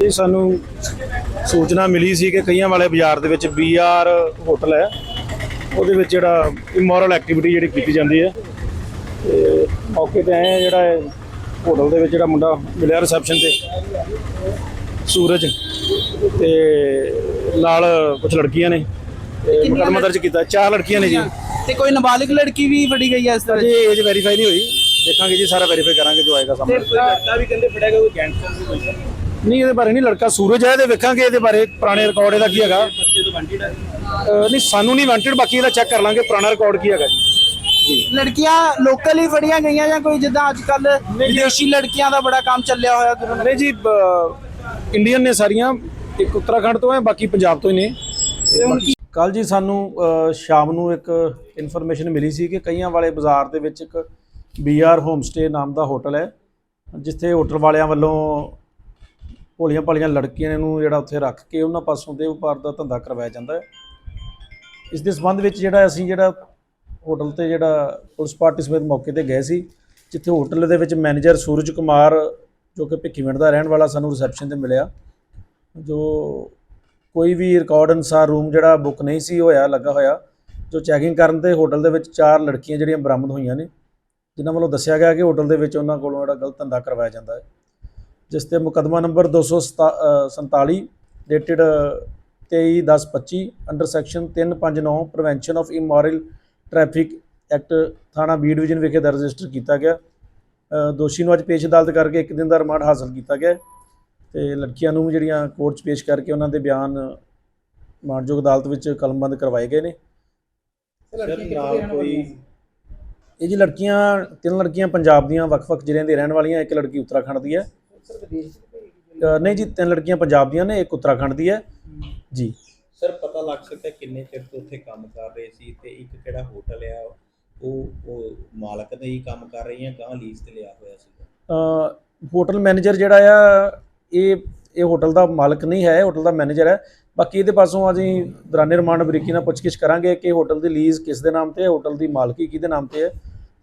ਇਹ ਸਾਨੂੰ ਸੂਚਨਾ ਮਿਲੀ ਸੀ ਕਿ ਕਈਆਂ ਵਾਲੇ ਬਾਜ਼ਾਰ ਦੇ ਵਿੱਚ ਬੀਆਰ ਹੋਟਲ ਹੈ। ਉਹਦੇ ਵਿੱਚ ਜਿਹੜਾ ਇਮੋਰਲ ਐਕਟੀਵਿਟੀ ਜਿਹੜੀ ਕੀਤੀ ਜਾਂਦੀ ਹੈ। ਤੇ ਮੌਕੇ ਤੇ ਆਏ ਜਿਹੜਾ ਹੋਟਲ ਦੇ ਵਿੱਚ ਜਿਹੜਾ ਮੁੰਡਾ ਮਿਲਿਆ ਰਿਸੈਪਸ਼ਨ ਤੇ ਸੂਰਜ। ਤੇ ਨਾਲ ਕੁਝ ਲੜਕੀਆਂ ਨੇ। ਤੇ ਮੁਕੱਦਮਾ ਦਰਜ ਕੀਤਾ। ਚਾਰ ਲੜਕੀਆਂ ਨੇ ਜੀ। ਤੇ ਕੋਈ ਨਾਬਾਲਿਗ ਲੜਕੀ ਵੀ ਫੜੀ ਗਈ ਹੈ ਇਸ ਤਰ੍ਹਾਂ? ਅਜੇ ਏਜ ਵੈਰੀਫਾਈ ਨਹੀਂ ਹੋਈ। ਦੇਖਾਂਗੇ ਜੀ ਸਾਰਾ ਵੈਰੀਫਾਈ ਕਰਾਂਗੇ ਜੋ ਆਏਗਾ ਸਾਹਮਣੇ। ਲੜਕਾ ਵੀ ਕਹਿੰਦੇ ਫੜਿਆ ਗਿਆ ਕੋਈ ਗੈਂਗਸਟਰ ਵੀ ਕੋਈ ਨਹੀਂ ਇਹਦੇ ਬਾਰੇ ਨਹੀਂ ਲੜਕਾ ਸੂਰਜ ਹੈ ਇਹਦੇ ਵੇਖਾਂਗੇ ਇਹਦੇ ਬਾਰੇ ਪੁਰਾਣੇ ਰਿਕਾਰਡ ਇਹਦਾ ਕੀ ਹੈਗਾ। ਬੱਚੇ ਤੋਂ ਵਾਂਟਿਡ ਹੈ ਅਹ ਨਹੀਂ ਸਾਨੂੰ ਨਹੀਂ ਵਾਂਟਡ ਬਾਕੀ ਇਹਦਾ ਚੈੱਕ ਕਰ ਲਾਂਗੇ ਪੁਰਾਣਾ ਰਿਕਾਰਡ ਕੀ ਹੈਗਾ ਜੀ। ਲੜਕੀਆਂ ਲੋਕਲ ਹੀ ਫੜੀਆਂ ਗਈਆਂ ਜਾਂ ਕੋਈ ਜਿੱਦਾਂ ਅੱਜ ਕੱਲ ਵਿਦੇਸ਼ੀ ਲੜਕੀਆਂ ਦਾ ਬੜਾ ਕੰਮ ਚੱਲਿਆ ਹੋਇਆ ਨਹੀਂ ਜੀ ਇੰਡੀਅਨ ਨੇ ਸਾਰੀਆਂ ਇੱਕ ਉੱਤਰਾਖੰਡ ਤੋਂ ਹੈ ਬਾਕੀ ਪੰਜਾਬ ਤੋਂ ਹੀ ਨੇ। ਕੱਲ ਜੀ ਸਾਨੂੰ ਸ਼ਾਮ ਨੂੰ ਇੱਕ ਇਨਫੋਰਮੇਸ਼ਨ ਮਿਲੀ ਸੀ ਕਿ ਕਈਆਂ ਵਾਲੇ ਬਾਜ਼ਾਰ ਦੇ ਵਿੱਚ ਇੱਕ ਬੀਆਰ ਹੋਮ ਸਟੇ ਨਾਮ ਦਾ ਹੋਟਲ ਹੈ ਜਿੱਥੇ ਹੋਟਲ ਵਾਲਿਆਂ ਵੱਲੋਂ ਭੋਲੀਆਂ ਭਾਲੀਆਂ ਲੜਕੀਆਂ ਨੂੰ ਜਿਹੜਾ ਉੱਥੇ ਰੱਖ ਕੇ ਉਹਨਾਂ ਪਾਸੋਂ ਦੇ ਵਪਾਰ ਦਾ ਧੰਦਾ ਕਰਵਾਇਆ ਜਾਂਦਾ ਹੈ। ਇਸ ਦੇ ਸੰਬੰਧ ਵਿੱਚ ਜਿਹੜਾ ਅਸੀਂ ਜਿਹੜਾ ਹੋਟਲ ਤੇ ਜਿਹੜਾ ਪੁਲਿਸ ਪਾਰਟੀ ਸਮੇਤ ਮੌਕੇ ਤੇ ਗਏ ਸੀ, ਜਿੱਥੇ ਹੋਟਲ ਦੇ ਵਿੱਚ ਮੈਨੇਜਰ ਸੂਰਜ ਕੁਮਾਰ, ਜੋ ਕਿ ਭਿੱਖੀਵਿੰਡ ਦਾ ਰਹਿਣ ਵਾਲਾ, ਸਾਨੂੰ ਰਿਸੈਪਸ਼ਨ ਤੇ ਮਿਲਿਆ। ਜੋ ਕੋਈ ਵੀ ਰਿਕਾਰਡ ਅਨੁਸਾਰ ਰੂਮ ਜਿਹੜਾ ਬੁੱਕ ਨਹੀਂ ਸੀ, ਹੋਇਆ, ਲੱਗਾ ਹੋਇਆ, ਜੋ ਚੈਕਿੰਗ ਕਰਨ ਤੇ ਹੋਟਲ ਦੇ ਵਿੱਚ ਚਾਰ ਲੜਕੀਆਂ ਜਿਹੜੀਆਂ ਬਰਾਮਦ ਹੋਈਆਂ ਨੇ, ਜਿਨ੍ਹਾਂ ਵੱਲੋਂ ਦੱਸਿਆ ਗਿਆ ਕਿ ਹੋਟਲ ਦੇ ਵਿੱਚ ਉਹਨਾਂ ਕੋਲੋਂ ਜਿਹੜਾ ਗਲਤ ਧੰਦਾ ਕਰਵਾਇਆ ਜਾਂਦਾ ਹੈ। ਜਿਸ ਤੇ ਮੁਕੱਦਮਾ number 247 dated 23/10/25 under section 359 prevention of immoral traffic act ਥਾਣਾ ਬੀ ਡਿਵੀਜ਼ਨ ਵਿਖੇ ਦਰਜ ਰਜਿਸਟਰ ਕੀਤਾ ਗਿਆ। ਦੋਸ਼ੀ ਨੂੰ ਅੱਜ ਪੇਸ਼ ਅਦਾਲਤ ਕਰਕੇ ਇੱਕ ਦਿਨ ਦਾ ਰਿਮਾਂਡ ਹਾਸਲ ਕੀਤਾ ਗਿਆ। ਤੇ ਲੜਕੀਆਂ ਨੂੰ ਜਿਹੜੀਆਂ ਕੋਰਟ 'ਚ ਪੇਸ਼ ਕਰਕੇ ਉਹਨਾਂ ਦੇ ਬਿਆਨ ਮਾਣਯੋਗ ਅਦਾਲਤ ਵਿੱਚ ਕਲਮਬੰਦ ਕਰਵਾਏ ਗਏ ਨੇ। ਇਹ ਜੀ ਲੜਕੀਆਂ ਤਿੰਨ ਲੜਕੀਆਂ ਪੰਜਾਬ ਦੀਆਂ ਵੱਖ-ਵੱਖ ਜ਼ਿਲ੍ਹਿਆਂ ਦੇ ਰਹਿਣ ਵਾਲੀਆਂ ਇੱਕ ਲੜਕੀ ਉੱਤਰਾਖੰਡ ਦੀ ਹੈ। ਨਹੀਂ ਜੀ ਤਿੰਨ ਲੜਕੀਆਂ ਪੰਜਾਬ ਦੀਆਂ ਨੇ ਇੱਕ ਉੱਤਰਾਖੰਡ ਦੀ ਹੈ। ਜੀ। ਸਰ ਪਤਾ ਲੱਗ ਸਕਦਾ ਕਿੰਨੇ ਚਿਰ ਤੋਂ ਉੱਥੇ ਕੰਮ ਕਰ ਰਹੇ ਸੀ ਤੇ ਇੱਕ ਕਿਹੜਾ ਹੋਟਲ ਆ ਉਹ ਉਹ ਮਾਲਕ ਦੇ ਹੀ ਕੰਮ ਕਰ ਰਹੀ ਆ ਗਾਂ ਲੀਜ਼ ਤੇ ਲਿਆ ਹੋਇਆ ਸੀ ਅ, ਹੋਟਲ ਮੈਨੇਜਰ ਜਿਹੜਾ ਆ ਇਹ ਇਹ ਹੋਟਲ ਦਾ ਮਾਲਕ ਨਹੀਂ ਹੈ ਹੋਟਲ ਦਾ ਮੈਨੇਜਰ ਹੈ। ਬਾਕੀ ਇਹਦੇ ਪਾਸੋਂ ਅਸੀਂ ਦੌਰਾਨੇ ਰਿਮਾਂਡ ਬਰੀਕੀ ਨਾਲ ਪੁੱਛਗਿੱਛ ਕਰਾਂਗੇ ਕਿ ਹੋਟਲ ਦੀ ਲੀਜ਼ ਕਿਸ ਦੇ ਨਾਮ ਤੇ ਹੈ ਹੋਟਲ ਦੀ ਮਾਲਕੀ ਕਿਹਦੇ ਨਾਮ ਤੇ ਹੈ।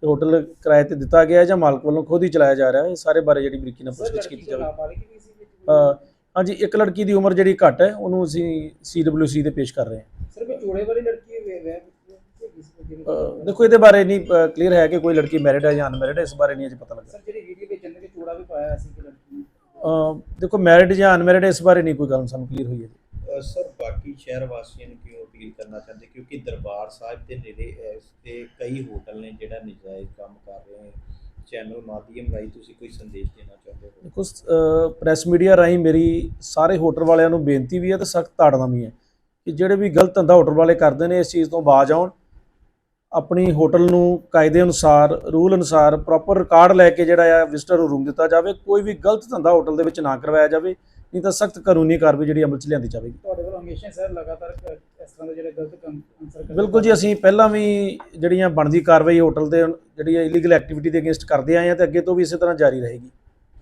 ਤੇ ਹੋਟਲ ਕਿਰਾਏ ਤੇ ਦਿੱਤਾ ਗਿਆ ਹੈ ਜਾਂ ਮਾਲਕ ਵੱਲੋਂ ਖੁਦ ਹੀ ਚਲਾਇਆ ਜਾ ਰਿਹਾ ਹੈ ਇਹ ਸਾਰੇ ਬਾਰੇ ਜਿਹੜੀ ਬਰੀਕੀ ਨਾਲ ਪੁੱਛਗਿੱਛ ਕੀਤੀ ਜਾਵੇ। ਹਾਂਜੀ ਇੱਕ ਲੜਕੀ ਦੀ ਉਮਰ ਜਿਹੜੀ ਘੱਟ ਹੈ ਉਹਨੂੰ ਅਸੀਂ ਸੀਡਬਲਯੂਸੀ ਤੇ ਪੇਸ਼ ਕਰ ਰਹੇ ਹਾਂ। ਸਰ ਕੋਈ ਜੋੜੇ ਵਾਲੀ ਲੜਕੀ ਅ, ਦੇਖੋ ਇਹਦੇ ਬਾਰੇ ਨਹੀਂ ਕਲੀਅਰ ਹੈ ਕਿ ਕੋਈ ਲੜਕੀ ਮੈਰਿਡ ਹੈ ਜਾਂ ਅਨਮੈਰਿਡ ਹੈ ਇਸ ਬਾਰੇ ਨਹੀਂ ਅਜੇ ਪਤਾ ਲੱਗਾ ਸਰ ਜਿਹੜੀ ਵੀਡੀਓ ਵਿੱਚ ਚੰਦੇ ਚੂੜਾ ਵੀ ਪਾਇਆ ਸੀ ਕਿ ਲੜਕੀ ਅ, ਦੇਖੋ ਮੈਰਿਡ ਜਾਂ ਅਨਮੈਰਿਡ ਇਸ ਬਾਰੇ ਨਹੀਂ ਕੋਈ ਗੱਲ ਸਾਨੂੰ ਕਲੀਅਰ ਹੋਈ ਹੈ। ਸਰ ਬਾਕੀ ਸ਼ਹਿਰ ਵਾਸੀਆਂ ਨੂੰ ਅਪੀਲ ਕਰਨਾ ਚਾਹੁੰਦੇ, ਕਿਉਂਕਿ ਦਰਬਾਰ ਸਾਹਿਬ ਦੇ ਨੇੜੇ ਇਸ ਤੇ ਕਈ ਹੋਟਲ ਨੇ ਜਿਹੜਾ ਨਜਾਇਜ਼ ਕੰਮ ਕਰ ਰਹੇ ਨੇ। ਚੈਨਲ ਮਾਧਿਅਮ ਰਾਹੀਂ ਤੁਸੀਂ ਕੋਈ ਸੰਦੇਸ਼ ਦੇਣਾ ਚਾਹੁੰਦੇ ਹੋ? ਦੇਖੋ ਪ੍ਰੈਸ ਮੀਡੀਆ ਰਾਹੀਂ ਮੇਰੀ ਸਾਰੇ ਹੋਟਲ ਵਾਲਿਆਂ ਨੂੰ ਬੇਨਤੀ ਵੀ ਹੈ ਤੇ ਸਖਤ ਤਾੜਨਾ ਵੀ ਹੈ ਕਿ ਜਿਹੜੇ ਵੀ ਗਲਤ ਧੰਦਾ ਹੋਟਲ ਵਾਲੇ ਕਰਦੇ ਨੇ, ਇਸ ਚੀਜ਼ ਤੋਂ ਬਾਜ ਆਉਣ। ਆਪਣੀ ਹੋਟਲ ਨੂੰ ਕਾਇਦੇ ਅਨੁਸਾਰ, ਰੂਲ ਅਨੁਸਾਰ ਪ੍ਰੋਪਰ ਰਿਕਾਰਡ ਲੈ ਕੇ ਜਿਹੜਾ ਆ ਵਿਜ਼ਟਰ ਨੂੰ ਰੂਮ ਦਿੱਤਾ ਜਾਵੇ। ਕੋਈ ਵੀ ਗਲਤ ਧੰਦਾ ਹੋਟਲ ਦੇ ਵਿੱਚ ਨਾ ਕਰਵਾਇਆ ਜਾਵੇ, ਨਹੀਂ ਤਾਂ ਸਖਤ ਕਾਨੂੰਨੀ ਕਾਰਵਾਈ ਜਿਹੜੀ ਅਮਲ 'ਚ ਲਿਆਂਦੀ ਜਾਵੇਗੀ। ਹਮੇਸ਼ਾ ਸਰ ਲਗਾਤਾਰ ਇਸ ਤਰ੍ਹਾਂ ਦੇ ਜਿਹੜੇ ਗਲਤ ਕੰਮ ਅਨਸਰ ਬਿਲਕੁਲ ਜੀ ਅਸੀਂ ਪਹਿਲਾਂ ਵੀ ਜਿਹੜੀਆਂ ਬਣਦੀ ਕਾਰਵਾਈ ਹੋਟਲ ਦੇ ਜਿਹੜੀ ਇਲੀਗਲ ਐਕਟੀਵਿਟੀ ਦੇ ਅਗੇਂਸਟ ਕਰਦੇ ਆਏ ਹਾਂ ਤੇ ਅੱਗੇ ਤੋਂ ਵੀ ਇਸੇ ਤਰ੍ਹਾਂ ਜਾਰੀ ਰਹੇਗੀ।